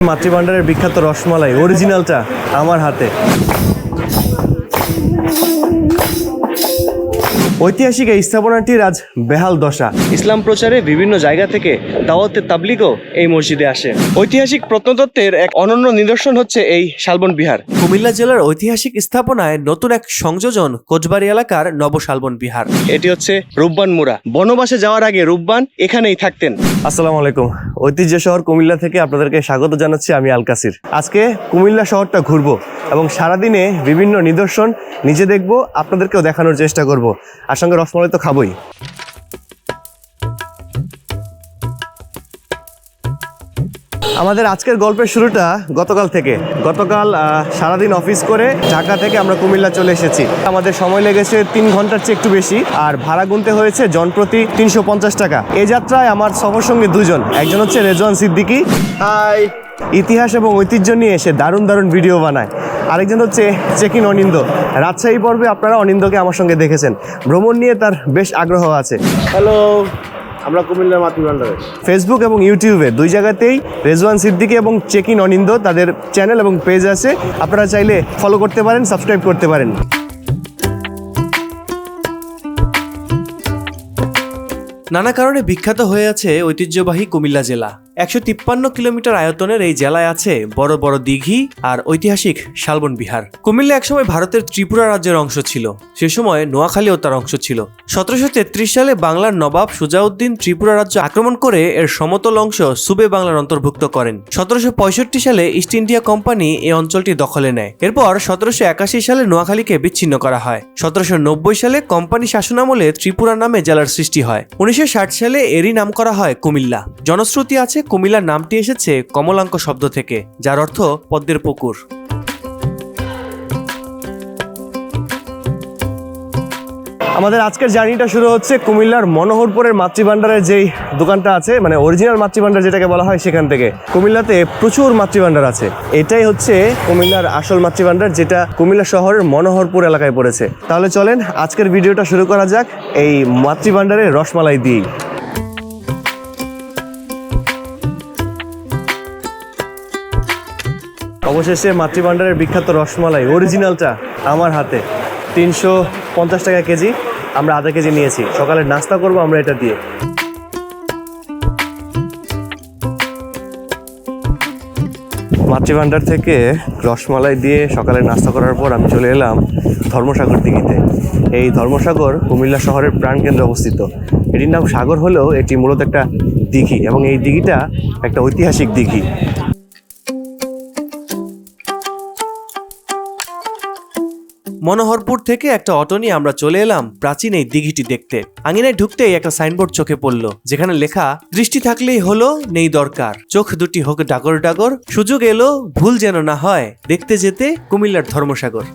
মাতৃভাণ্ডারের বিখ্যাত রসমালাই অরিজিনালটা আমার হাতে। ঐতিহাসিক এই স্থাপনাটির আজ বেহাল দশা। ইসলাম প্রচারে বিভিন্ন জায়গা থেকে দাওয়াতে তাবলিগও এই মসজিদে আসে। ঐতিহাসিক প্রত্নতত্ত্বের এক অনন্য নিদর্শন হচ্ছে এই শালবন বিহার। কুমিল্লা জেলার ঐতিহাসিক স্থাপনায় নতুন এক সংযোজন কোচবাড়ি এলাকার নব শালবন বিহার। এটি হচ্ছে রূপবান মুরা বনবাসে যাওয়ার আগে রূপবান এখানেই থাকতেন। আসসালামু আলাইকুম। ঐতিহ্য শহর কুমিল্লা থেকে আপনাদেরকে স্বাগত জানাচ্ছি আমি আলকাসির। আজকে কুমিল্লা শহরটা ঘুরবো এবং সারাদিনে বিভিন্ন নিদর্শন নিজে দেখব আপনাদেরকেও দেখানোর চেষ্টা করব। আর সঙ্গে রসমালাই তো খাবোই। আমাদের আজকের গল্পের শুরুটা গতকাল থেকে। গতকাল সারাদিন অফিস করে ঢাকা থেকে আমরা কুমিল্লা চলে এসেছি। আমাদের সময় লেগেছে তিন ঘণ্টার চেয়ে একটু বেশি, আর ভাড়া গুনতে হয়েছে জনপ্রতি তিনশো পঞ্চাশ টাকা। এ যাত্রায় আমার সফর সঙ্গে দুজন, একজন হচ্ছে রেজওয়ান সিদ্দিকী। হাই ইতিহাস এবং ঐতিহ্য নিয়ে এসে দারুণ দারুণ ভিডিও বানায়। আরেকজন হচ্ছে চেকিন অনিন্দ রাজশাহী পর্বে আপনারা অনিন্দকে আমার সঙ্গে দেখেছেন। ভ্রমণ নিয়ে তার বেশ আগ্রহ আছে। হ্যালো আমরা কুমিল্লার মাতৃভান্ডারে ফেসবুক এবং ইউটিউবে দুই জায়গাতেই রেজওয়ান সিদ্দিকী এবং চেকিন অনিন্দ তাদের চ্যানেল এবং পেজ আছে। আপনারা চাইলে ফলো করতে পারেন সাবস্ক্রাইব করতে পারেন। নানা কারণে বিখ্যাত হয়ে আছে ঐতিহ্যবাহী কুমিল্লা জেলা। একশো তিপ্পান্ন কিলোমিটার আয়তনের এই জেলায় আছে বড় বড় দিঘি আর ঐতিহাসিক শালবন বিহার। কুমিল্লা একসময় ভারতের ত্রিপুরা রাজ্যের অংশ ছিল। সে সময় নোয়াখালীও তার অংশ ছিল। সতেরোশো তেত্রিশ সালে বাংলার নবাব সুজাউদ্দিন ত্রিপুরা রাজ্য আক্রমণ করে এর সমতল অংশ সুবে বাংলার অন্তর্ভুক্ত করেন। সতেরোশো পঁয়ষট্টি সালে ইস্ট ইন্ডিয়া কোম্পানি এই অঞ্চলটি দখলে নেয়। এরপর সতেরোশো একাশি সালে নোয়াখালীকে বিচ্ছিন্ন করা হয়। সতেরোশো নব্বই সালে কোম্পানি শাসনামলে ত্রিপুরা নামে জেলার সৃষ্টি হয়। উনিশশো ষাট সালে এরই নাম করা হয় কুমিল্লা। জনশ্রুতি আছে কুমিল্লার নামটি এসেছে কমলাঙ্ক শব্দ থেকে, যার অর্থ পদ্মের পুকুর। আমাদের আজকের জার্নিটা শুরু হচ্ছে কুমিল্লার মনোহরপুরের মাতৃভাণ্ডারের যেই দোকানটা আছে মানে অরিজিনাল মাতৃভাণ্ডার যেটাকে বলা হয় সেখান থেকে। কুমিল্লাতে প্রচুর মাতৃভাণ্ডার আছে। এটাই হচ্ছে কুমিল্লার আসল মাতৃভাণ্ডার, যেটা কুমিল্লা শহরের মনোহরপুর এলাকায় পড়েছে। তাহলে চলেন, আজকের ভিডিওটা শুরু করা যাক এই মাতৃভাণ্ডারের রসমালাই দিয়েই। অবশেষে মাতৃভাণ্ডারের বিখ্যাত রসমালাই অরিজিনালটা আমার হাতে। তিনশো পঞ্চাশ টাকা কেজি, আমরা আধা কেজি নিয়েছি। সকালে নাস্তা করব আমরা এটা দিয়ে। মাতৃভাণ্ডার থেকে রসমালাই দিয়ে সকালে নাস্তা করার পর আমি চলে এলাম ধর্মসাগর দিঘিতে। এই ধর্মসাগর কুমিল্লা শহরের প্রাণকেন্দ্রে অবস্থিত। এটির নাম সাগর হলেও এটি মূলত একটা দিঘি এবং এই দিঘিটা একটা ঐতিহাসিক দিঘি। মনোহরপুর থেকে একটা অটো নিয়ে আমরা চলে এলাম প্রাচীন এই দিঘিটি দেখতে। আঙিনায় ঢুকতেই একটা সাইনবোর্ড চোখে পড়ল, যেখানে লেখা, দৃষ্টি থাকলেই হলো, নেই দরকার। চোখ দুটি হোক ডাগর ডাগর, সুযোগ এলো, ভুল যেন না হয়, দেখতে যেতে কুমিল্লার ধর্মসাগর।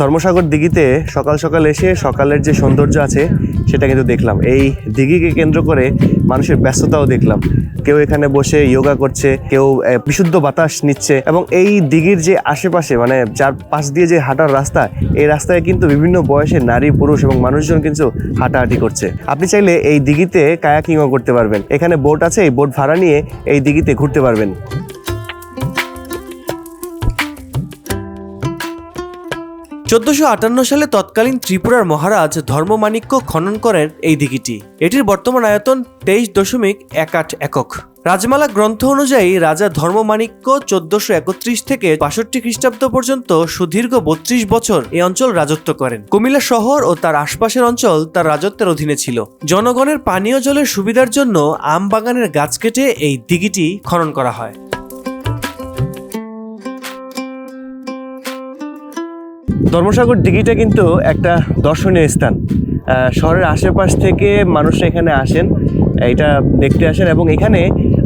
ধর্মসাগর দিঘিতে সকাল সকাল এসে সকালের যে সৌন্দর্য আছে, সেটা কিন্তু দেখলাম। এই দিঘিকে কেন্দ্র করে মানুষের ব্যস্ততাও দেখলাম। কেউ এখানে বসে যোগা করছে, কেউ বিশুদ্ধ বাতাস নিচ্ছে এবং এই দিঘির যে আশেপাশে মানে যার পাশ দিয়ে যে হাঁটার রাস্তা, এই রাস্তায় কিন্তু বিভিন্ন বয়সে নারী, পুরুষ এবং মানুষজন কিন্তু হাঁটাহাঁটি করছে। আপনি চাইলে এই দিঘিতে কায়াকিংও করতে পারবেন। এখানে বোট আছে, এই বোট ভাড়া নিয়ে এই দিঘিতে ঘুরতে পারবেন। চোদ্দশো আটান্ন সালে তৎকালীন ত্রিপুরার মহারাজ ধর্মমাণিক্য খনন করেন এই দিঘিটি। এটির বর্তমান আয়তন তেইশ দশমিক এক আট একক। রাজমালা গ্রন্থ অনুযায়ী রাজা ধর্মমাণিক্য চোদ্দশো একত্রিশ থেকে বাষট্টি খ্রিস্টাব্দ পর্যন্ত সুদীর্ঘ বত্রিশ বছর এই অঞ্চল রাজত্ব করেন। কুমিল্লা শহর ও তার আশপাশের অঞ্চল তার রাজত্বের অধীনে ছিল। জনগণের পানীয় জলের সুবিধার জন্য আম বাগানের গাছ কেটে এই দিঘিটি খনন করা হয়। ধর্মসাগর দিঘিটা কিন্তু একটা দর্শনীয় স্থান। শহরের আশেপাশ থেকে মানুষরা এখানে আসেন, এটা দেখতে আসেন এবং এখানে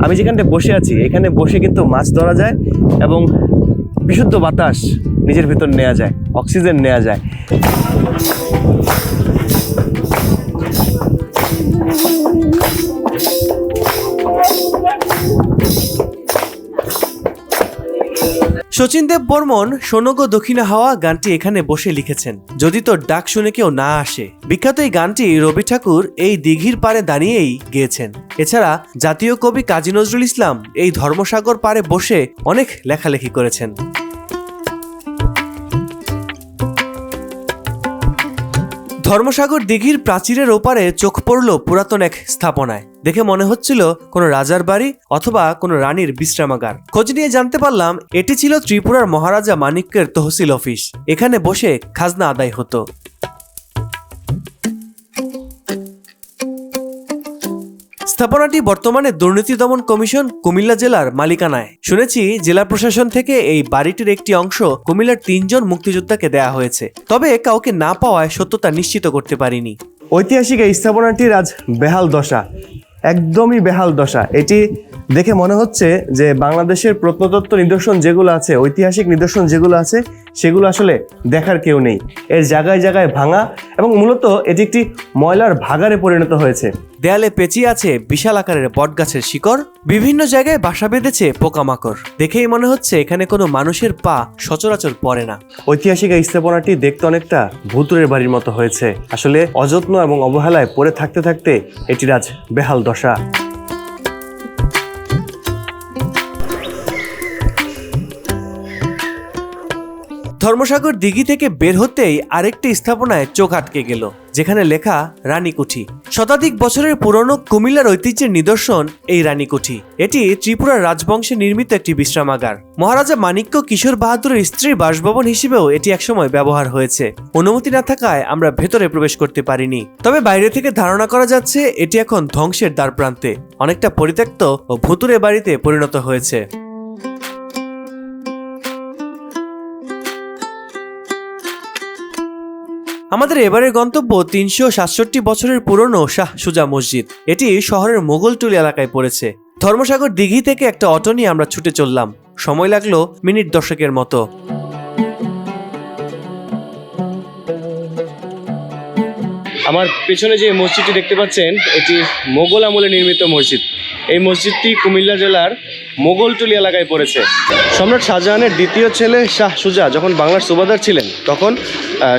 আমি যেখানটায় বসে আছি, এখানে বসে কিন্তু মাছ ধরা যায় এবং বিশুদ্ধ বাতাস নিজের ভেতর নেওয়া যায়, অক্সিজেন নেওয়া যায়। শচীন দেব বর্মন, সোনগো দক্ষিণা হাওয়া গানটি এখানে বসে লিখেছেন। যদি তোর ডাক শুনে কেউ না আসে, বিখ্যাত এই গানটি রবি ঠাকুর এই দিঘির পারে দাঁড়িয়েই গেয়েছেন। এছাড়া জাতীয় কবি কাজী নজরুল ইসলাম এই ধর্মসাগর পারে বসে অনেক লেখালেখি করেছেন। ধর্মসাগর দিঘির প্রাচীরের ওপারে চোখ পড়ল পুরাতন এক স্থাপনায়। দেখে মনে হচ্ছিল কোনো রাজার বাড়ি অথবা কোনো রানীর বিশ্রামাগার। খোঁজ নিয়ে জানতে পারলাম, এটি ছিল ত্রিপুরার মহারাজা মানিক্যের তহসিল অফিস। এখানে বসে খাজনা আদায় হতো। স্থাপনাটি বর্তমানে দুর্নীতি দমন কমিশন কুমিল্লা জেলার মালিকানায়। শুনেছি জেলা প্রশাসন থেকে এই বাড়িটির একটি অংশ কুমিল্লার তিনজন মুক্তিযোদ্ধাকে দেয়া হয়েছে। তবে কাউকে না পাওয়ায় সত্যতা নিশ্চিত করতে পারিনি। ঐতিহাসিক এই স্থাপনাটির আজ বেহাল দশা। একদমই বেহাল দশা। এটি দেখে মনে হচ্ছে যে বাংলাদেশের প্রত্নতত্ত্ব নিদর্শন যেগুলো আছে, ঐতিহাসিক নিদর্শন যেগুলো আছে, সেগুলো আসলে দেখার কেউ নেই। এর জায়গায় জায়গায় ভাঙা এবং মূলত এটি একটি ময়লার ভাগারে পরিণত হয়েছে। দেয়ালে পেঁচিয়ে আছে বিশাল আকারের বটগাছের শিকড়। বিভিন্ন জায়গায় বাসা বেঁধেছে পোকামাকড়। দেখেই মনে হচ্ছে এখানে কোনো মানুষের পা সচরাচর পড়ে না। ঐতিহাসিক এই স্থাপনাটি দেখতে অনেকটা ভুতুরের বাড়ির মতো হয়েছে। আসলে অযত্ন এবং অবহেলায় পড়ে থাকতে থাকতে এটির আজ বেহাল দশা। ধর্মসাগর দিঘি থেকে বের হতেই আরেকটি স্থাপনায় চোখ আটকে গেল, যেখানে লেখা রানীকুঠি। শতাধিক বছরের পুরনো কুমিল্লার ঐতিহ্যের নিদর্শন এই রানীকুঠি। এটি ত্রিপুরার রাজবংশে নির্মিত একটি বিশ্রামাগার। মহারাজা মানিক্য কিশোর বাহাদুরের স্ত্রীর বাসভবন হিসেবেও এটি একসময় ব্যবহার হয়েছে। অনুমতি না থাকায় আমরা ভেতরে প্রবেশ করতে পারিনি। তবে বাইরে থেকে ধারণা করা যাচ্ছে, এটি এখন ধ্বংসের দ্বার প্রান্তে অনেকটা পরিত্যক্ত ও ভুতুরে বাড়িতে পরিণত হয়েছে। আমাদের এবারের গন্তব্য তিনশো সাতষট্টি বছরের পুরনো শাহ সুজা মসজিদ। এটি শহরের মোগলটুলি এলাকায় পড়েছে। ধর্মসাগর দিঘি থেকে একটা অটো নিয়ে আমরা ছুটে চললাম। সময় লাগল মিনিট দশকের মতো। আমার পেছনে যে মসজিদটি দেখতে পাচ্ছেন, এটি মোগল আমলে নির্মিত মসজিদ। এই মসজিদটি কুমিল্লা জেলার মোগলটুলি এলাকায় পড়েছে। সম্রাট শাহজাহানের দ্বিতীয় ছেলে শাহ সুজা যখন বাংলার সুবাদার ছিলেন, তখন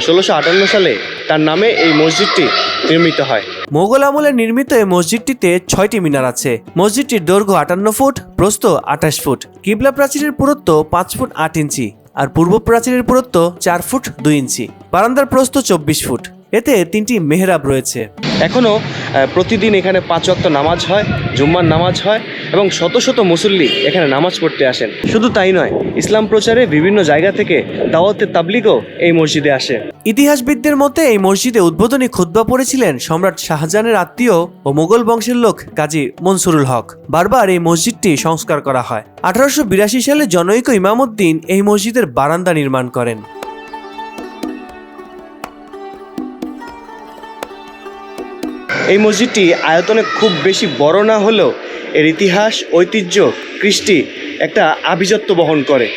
ষোলোশো আটান্ন সালে তার নামে এই মসজিদটি নির্মিত হয়। মোগল আমলে নির্মিত এই মসজিদটিতে ছয়টি মিনার আছে। মসজিদটির দৈর্ঘ্য আটান্ন ফুট, প্রস্থ আঠাশ ফুট। কিবলা প্রাচীরের পুরুত্ব পাঁচ ফুট আট ইঞ্চি আর পূর্ব প্রাচীরের পুরুত্ব চার ফুট দুই ইঞ্চি। বারান্দার প্রস্থ চব্বিশ ফুট। এতে তিনটি মেহরাব রয়েছে। এখনও প্রতিদিন এখানে পাঁচ ওয়াক্ত নামাজ হয় জুম্মার নামাজ হয় এবং শত শত মুসল্লি এখানে নামাজ পড়তে আসেন। শুধু তাই নয় ইসলাম প্রচারে বিভিন্ন জায়গা থেকে দাওয়াতে তাবলিগও এই মসজিদে আসে। ইতিহাসবিদদের মতে এই মসজিদে উদ্বোধনী খুতবা পড়েছিলেন সম্রাট শাহজাহানের আত্মীয় ও মোগল বংশের লোক কাজী মনসুরুল হক। বারবার এই মসজিদটি সংস্কার করা হয়। আঠারোশো বিরাশি সালে জনৈক ইমামুদ্দিন এই মসজিদের বারান্দা নির্মাণ করেন। এই মসজিদটি আয়তনে খুব বেশি বড় না হলেও এর ইতিহাস, ঐতিহ্য, কৃষ্টি একটা আভিজাত্য বহন করে।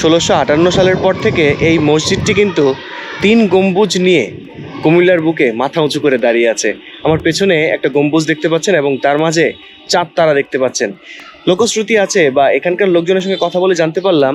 ষোলোশো আটান্ন সালের পর থেকে এই মসজিদটি কিন্তু তিন গম্বুজ নিয়ে কুমিল্লার বুকে মাথা উঁচু করে দাঁড়িয়ে আছে। আমার পেছনে একটা গম্বুজ দেখতে পাচ্ছেন এবং তার মাঝে চাঁদ তারা দেখতে পাচ্ছেন। লোকশ্রুতি আছে বা এখানকার লোকজনের সঙ্গে কথা বলে জানতে পারলাম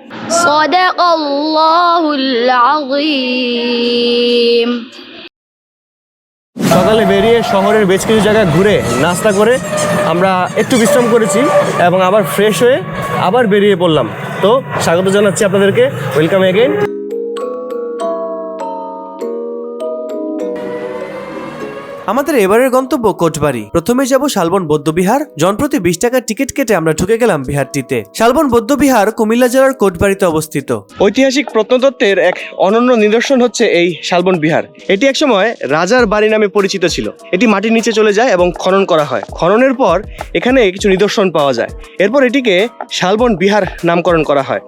صدق الله العظيم সকালে বেরিয়ে শহরের বেশ কিছু জায়গায় ঘুরে নাস্তা করে আমরা একটু বিশ্রাম করেছি এবং আবার ফ্রেশ হয়ে আবার বেরিয়ে পড়লাম তো স্বাগত জানাচ্ছি আপনাদেরকে ওয়েলকাম এগেইন আমাদের এবারের গন্তব্য কোটবাড়ি। প্রথমে যাব শালবন বৌদ্ধবিহার। জনপ্রতি বিশ টাকার টিকিট কেটে আমরা ঢুকে গেলাম বিহারটিতে। শালবন বৌদ্ধবিহার কুমিল্লা জেলার কোটবাড়িতে অবস্থিত। ঐতিহাসিক প্রত্নতত্ত্বের এক অনন্য নিদর্শন হচ্ছে এই শালবন বিহার। এটি একসময় রাজার বাড়ি নামে পরিচিত ছিল। এটি মাটির নিচে চলে যায় এবং খনন করা হয়। খননের পর এখানে কিছু নিদর্শন পাওয়া যায়। এরপর এটিকে শালবন বিহার নামকরণ করা হয়।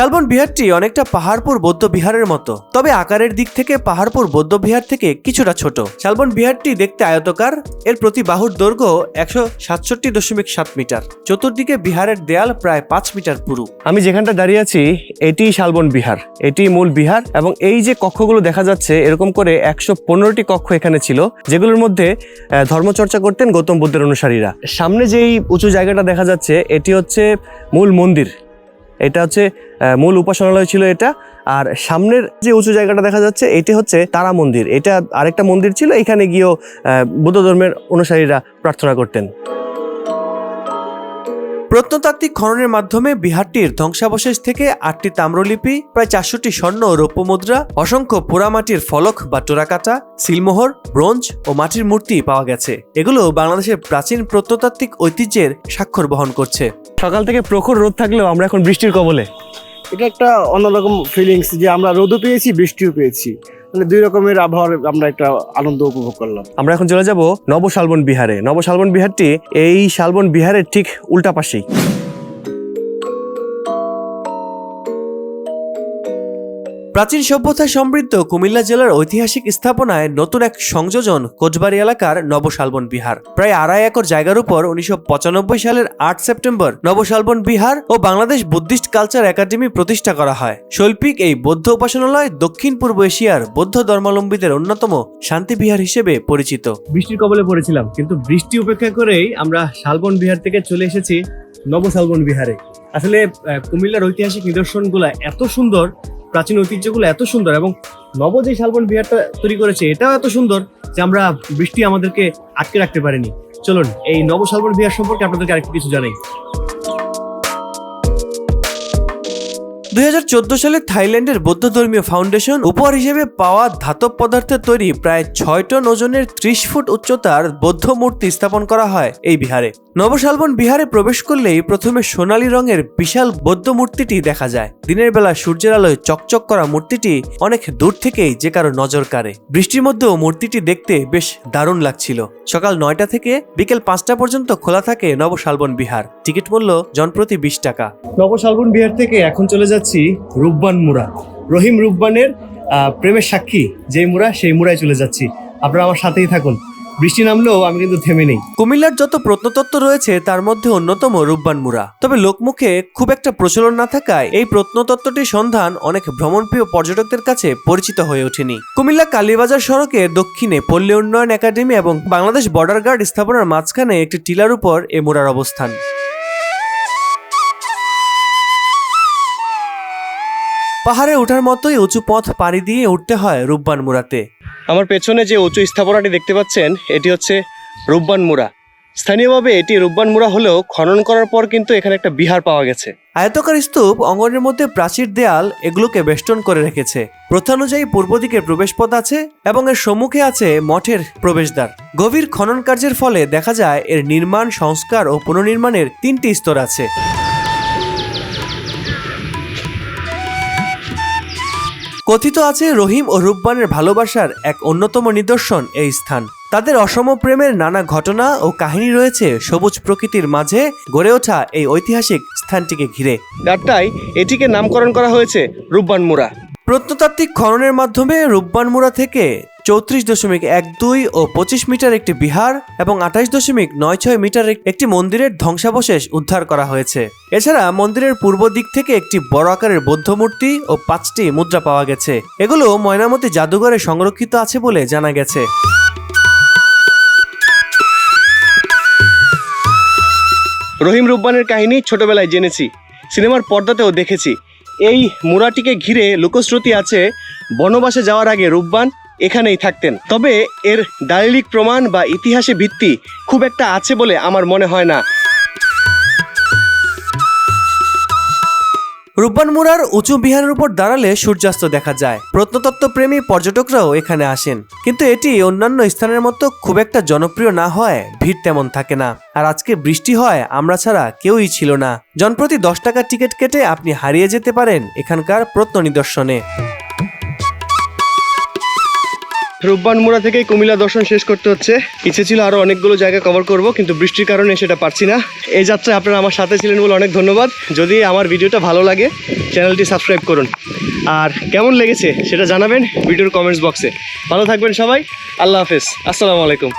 শালবন বিহারটি অনেকটা পাহাড়পুর বৌদ্ধ বিহারের মতো। তবে আকারের দিক থেকে পাহাড়পুর বৌদ্ধ বিহার থেকে কিছুটা ছোট। শালবন বিহারটি দেখতে আয়তকার। এর প্রতি বাহুর দৈর্ঘ্য একশো সাতষট্টি দশমিক সাত মিটার। চতুর্দিকে বিহারের দেয়াল প্রায় পাঁচ মিটার পুরু। আমি যেখানটা দাঁড়িয়ে আছি, এটি শালবন বিহার। এটি মূল বিহার এবং এই যে কক্ষগুলো দেখা যাচ্ছে, এরকম করে একশো পনেরোটি কক্ষ এখানে ছিল, যেগুলোর মধ্যে ধর্মচর্চা করতেন গৌতম বুদ্ধের অনুসারীরা। সামনে যেই উঁচু জায়গাটা দেখা যাচ্ছে, এটি হচ্ছে মূল মন্দির। এটা হচ্ছে মূল উপাসনালয় ছিল এটা। আর সামনের যে উঁচু জায়গাটা দেখা যাচ্ছে, এটি হচ্ছে তারা মন্দির। এটা আরেকটা মন্দির ছিল, এখানে গিয়েও বুদ্ধ ধর্মের অনুসারীরা প্রার্থনা করতেন। প্রত্নতাত্ত্বিক খননের মাধ্যমে বিহারটির ধ্বংসাবশেষ থেকে আটটি তাম্রলিপি প্রায় চারশোটি স্বর্ণ ও রৌপ্য মুদ্রা অসংখ্য পোড়ামাটির ফলক বা টোরাকাটা সিলমোহর ব্রোঞ্জ ও মাটির মূর্তি পাওয়া গেছে। এগুলো বাংলাদেশের প্রাচীন প্রত্নতাত্ত্বিক ঐতিহ্যের স্বাক্ষর বহন করছে। সকাল থেকে প্রখর রোদ থাকলেও আমরা এখন বৃষ্টির কবলে। এটা একটা অন্যরকম ফিলিংস যে আমরা রোদও পেয়েছি বৃষ্টিও পেয়েছি। মানে দুই রকমের আবহাওয়ার আমরা একটা আনন্দ উপভোগ করলাম। আমরা এখন চলে যাব নবশালবন বিহারে। নবশালবন বিহারটি এই শালবন বিহারের ঠিক উল্টা পাশেই। প্রাচীন সভ্যতায় সমৃদ্ধ কুমিল্লা জেলার ঐতিহাসিক স্থাপনায় নতুন এক সংযোজন কোচবাড়ি এলাকার নবশালবন বিহার। প্রায় আড়াই একর জায়গার উপর উনিশশো পঁচানব্বই সালের আট সেপ্টেম্বর নবশালবন বিহার ও বাংলাদেশ বুদ্ধিস্ট কালচার একাডেমি প্রতিষ্ঠা করা হয়। শৈল্পিক এই বৌদ্ধ উপাসনালয় দক্ষিণ পূর্ব এশিয়ার বৌদ্ধ ধর্মাবলম্বীদের অন্যতম শান্তি বিহার হিসেবে পরিচিত। বৃষ্টির কবলে পড়েছিলাম, কিন্তু বৃষ্টি উপেক্ষা করেই আমরা শালবন বিহার থেকে চলে এসেছি নবশালবন বিহারে। আসলে কুমিল্লার ঐতিহাসিক নিদর্শনগুলো এত সুন্দর প্রাচীন ঐতিহ্যগুলো এত সুন্দর এবং নব যে শালবন বিহারটা তৈরি করেছে, এটাও এত সুন্দর যে আমরা বৃষ্টি আমাদেরকে আটকে রাখতে পারিনি। চলুন, এই নব শালবন বিহার সম্পর্কে আপনাদেরকে আরেকটু কিছু জানাই। দুই হাজার চোদ্দ সালে থাইল্যান্ডের বৌদ্ধ ধর্মীয় ফাউন্ডেশন উপহার হিসেবে পাওয়া ধাতব পদার্থের তৈরি প্রায় ছয় টন ওজনের ত্রিশ ফুট উচ্চতার বৌদ্ধ মূর্তি স্থাপন করা হয় এই বিহারে। নবশালবন বিহারে প্রবেশ করলেই প্রথমে সোনালী রঙের বিশাল বৌদ্ধ মূর্তিটি দেখা যায়। দিনের বেলা সূর্যের আলোয় চকচক করা মূর্তিটি অনেক দূর থেকেই যে কারও নজর কাড়ে। বৃষ্টির মধ্যেও মূর্তিটি দেখতে বেশ দারুণ লাগছিল। সকাল নয়টা থেকে বিকেল পাঁচটা পর্যন্ত খোলা থাকে নবশালবন বিহার। টিকিট মূল্য জনপ্রতি বিশ টাকা। নবশালবন বিহার থেকে এখন চলে যাচ্ছি রূপবান মুরা রহিম রূপবানের প্রেমের সাক্ষী যে মুরা সেই মুরায় চলে যাচ্ছি। আপনারা আমার সাথেই থাকুন। বৃষ্টি নামলেও আমি কিন্তু থেমে নেই। কুমিল্লার যত প্রত্নতত্ত্ব রয়েছে, তার মধ্যে অন্যতম রূপবান মুরা তবে লোকমুখে খুব একটা প্রচলন না থাকায় এই প্রত্নতত্ত্বটির সন্ধান অনেক ভ্রমণপ্রিয় পর্যটকদের কাছে পরিচিত হয়ে ওঠেনি। কুমিল্লা কালীবাজার সড়কে দক্ষিণে পল্লী উন্নয়ন একাডেমি এবং বাংলাদেশ বর্ডার গার্ড স্থাপনার মাঝখানে একটি টিলার উপর এ মুরার অবস্থান। পাহাড়ে ওঠার মতোই উঁচু পথ পাড়ি দিয়ে উঠতে হয় রূপবান মুরাতে আমার পেছনে যে উঁচু স্থাপনাটি দেখতে পাচ্ছেন এটি হচ্ছে রূপবান মুরা স্থানীয়ভাবে এটি রূপবান মুরা হলেও খনন করার পর কিন্তু এখানে একটা বিহার পাওয়া গেছে। আয়তকার স্তূপ অঙ্গনের মধ্যে প্রাচীর দেয়াল এগুলোকে বেষ্টন করে রেখেছে। প্রথানুযায়ী পূর্ব দিকে প্রবেশপথ আছে এবং এর সম্মুখে আছে মঠের প্রবেশদ্বার। গভীর খনন কার্যের ফলে দেখা যায় এর নির্মাণ সংস্কার ও পুনর্নির্মাণের তিনটি স্তর আছে। কথিত আছে রহিম ও রূপবানের ভালোবাসার এক অন্যতম নিদর্শন এই স্থান। তাদের অসম প্রেমের নানা ঘটনা ও কাহিনী রয়েছে সবুজ প্রকৃতির মাঝে গড়ে ওঠা এই ঐতিহাসিক স্থানটিকে ঘিরে। ডাক্তাই এটিকে নামকরণ করা হয়েছে রূপবান মুরা প্রত্নতাত্ত্বিক খননের মাধ্যমে রূপবান মুরা থেকে চৌত্রিশ দশমিক এক দুই ও পঁচিশ মিটার একটি বিহার এবং আঠাশ দশমিক নয় ছয় মিটার একটি মন্দিরের ধ্বংসাবশেষ উদ্ধার করা হয়েছে। এছাড়া মন্দিরের পূর্ব দিক থেকে একটি বড় আকারের বৌদ্ধ মূর্তি ও পাঁচটি মুদ্রা পাওয়া গেছে। এগুলো ময়নামতি জাদুঘরে সংরক্ষিত আছে বলে জানা গেছে। রহিম রূপবানের কাহিনী ছোটবেলায় জেনেছি। সিনেমার পর্দাতেও দেখেছি। এই মুরাটিকে ঘিরে লোকশ্রুতি আছে, বনবাসে যাওয়ার আগে রূপবান এখানেই থাকতেন। তবে এর দালিলিক প্রমাণ বা ইতিহাসে ভিত্তি খুব একটা আছে বলে আমার মনে হয় না। রূপবান মুরার উঁচু বিহারের উপর দাঁড়ালে সূর্যাস্ত দেখা যায়। প্রত্নতত্ত্ব প্রেমী পর্যটকরাও এখানে আসেন। কিন্তু এটি অন্যান্য স্থানের মতো খুব একটা জনপ্রিয় না হয় ভিড় তেমন থাকে না। আর আজকে বৃষ্টি হয়, আমরা ছাড়া কেউই ছিল না। জনপ্রতি দশ টাকার টিকিট কেটে আপনি হারিয়ে যেতে পারেন এখানকার প্রত্ন নিদর্শনে রূপবান মোড়া থেকে কুমিল্লা দর্শন শেষ করতে হচ্ছে। ইচ্ছে ছিল আরও অনেকগুলো জায়গা কভার করব, কিন্তু বৃষ্টির কারণে সেটা পারছি না। এই যাত্রায় আপনারা আমার সাথে ছিলেন বলে অনেক ধন্যবাদ। যদি আমার ভিডিওটা ভালো লাগে, চ্যানেলটি সাবস্ক্রাইব করুন। আর কেমন লেগেছে সেটা জানাবেন ভিডিওর কমেন্টস বক্সে ভালো থাকবেন সবাই, আল্লাহ হাফেজ। আসসালামু আলাইকুম।